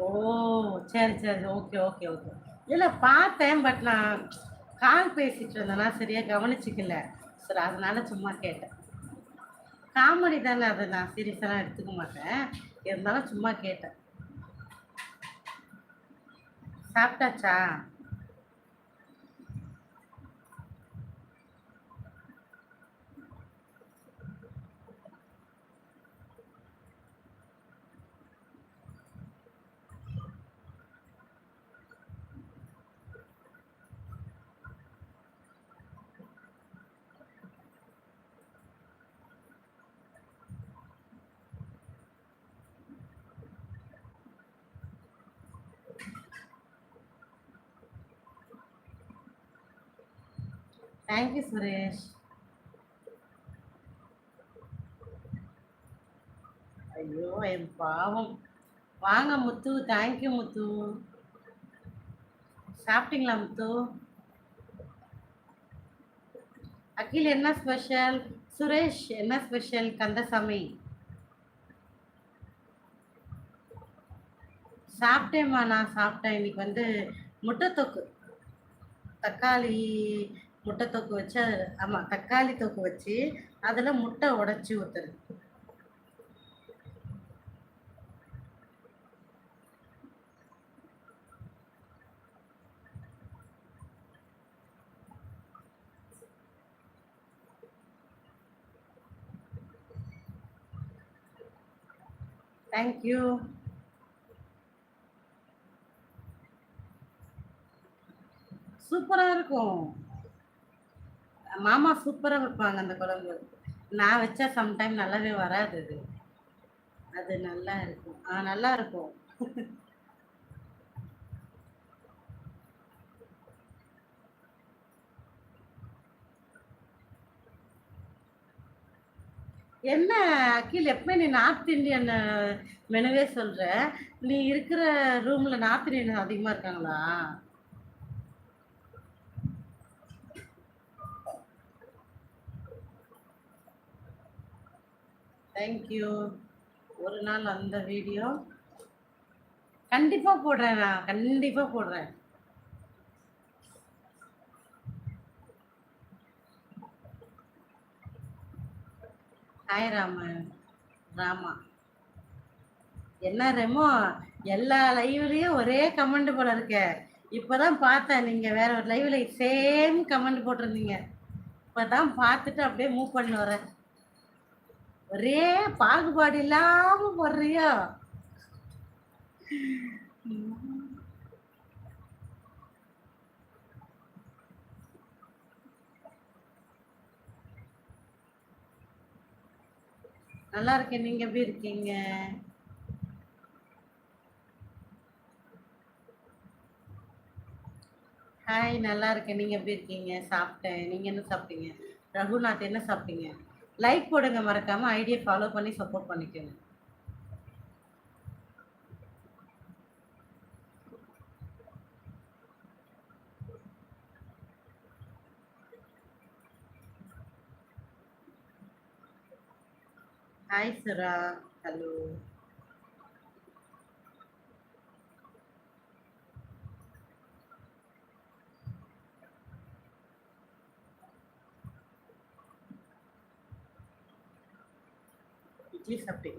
ஓ சரி சரி. Okay okay okay. இல்லை பார்த்தேன் பட் நான் கால் பேசிட்டு இருந்தேன்னா சரியாக கவனிச்சிக்கல. சரி அதனால சும்மா கேட்டேன். காமெடி தானே அதை? நான் சீரியஸெல்லாம் எடுத்துக்க மாட்டேன். இருந்தாலும் சும்மா கேட்டேன். சாப்பிட்டாச்சா? தேங்க்யூ சுரேஷ் ஐயோ என் பாவம். வாங்க முத்து. தேங்க்யூ முத்து. சாப்பிட்டீங்களா முத்து? அகில் என்ன ஸ்பெஷல் சுரேஷ் என்ன ஸ்பெஷல் கந்தசாமி. சாப்பிட்டேம்மா நான் சாப்பிட்டேன். இன்னைக்கு வந்து முட்டை தொக்கு. தக்காளி முட்டை தொக்கு வச்சு அது ஆமாம் தக்காளி தொக்கு வச்சு அதில் முட்டை உடச்சி ஊற்றுறது தேங்க்யூ சூப்பராக இருக்கும். மாமா சூப்பராக வைப்பாங்க அந்த குழம்பு. நான் வச்சா சம்டைம் நல்லாவே வராது அது. அது நல்லா இருக்கும். ஆ நல்லா இருக்கும். என்ன அகில் எப்பவுமே நீ நார்த் இந்தியன் மெனுவே சொல்ற. நீ இருக்கிற ரூம்ல நார்த் இந்தியன் அதிகமா இருக்காங்களா? தேங்க்யூ ஒரு நாள் அந்த வீடியோ கண்டிப்பாக போடுறேன் நான். கண்டிப்பாக போடுறேன். ஹாய் ராம. ராமா. என்ன ரெமோ? எல்லா லைவ்லேயும் ஒரே கமெண்ட் போல இருக்க. இப்பதான் பார்த்தேன். நீங்கள் வேற ஒரு லைவ்ல சேம் கமெண்ட் போட்டிருந்தீங்க. இப்பதான் பார்த்துட்டு அப்படியே மூவ் பண்ணி வரேன். ஒரே பாகுபாடு இல்லாம போடுறியா? நல்லா இருக்கேன் நீங்க எப்படி இருக்கீங்க? ஹாய் நல்லா இருக்கேன். நீங்க எப்படி இருக்கீங்க? சாப்பிட்டேன். நீங்க என்ன சாப்பிட்டீங்க? ரகுநாத் என்ன சாப்பிட்டீங்க? லைக் போடுங்க மறக்காம ஐடியை ஃபாலோ பண்ணி சப்போர்ட் பண்ணிக்கோங்க. ஹாய் சுரா ஹலோ fíjate,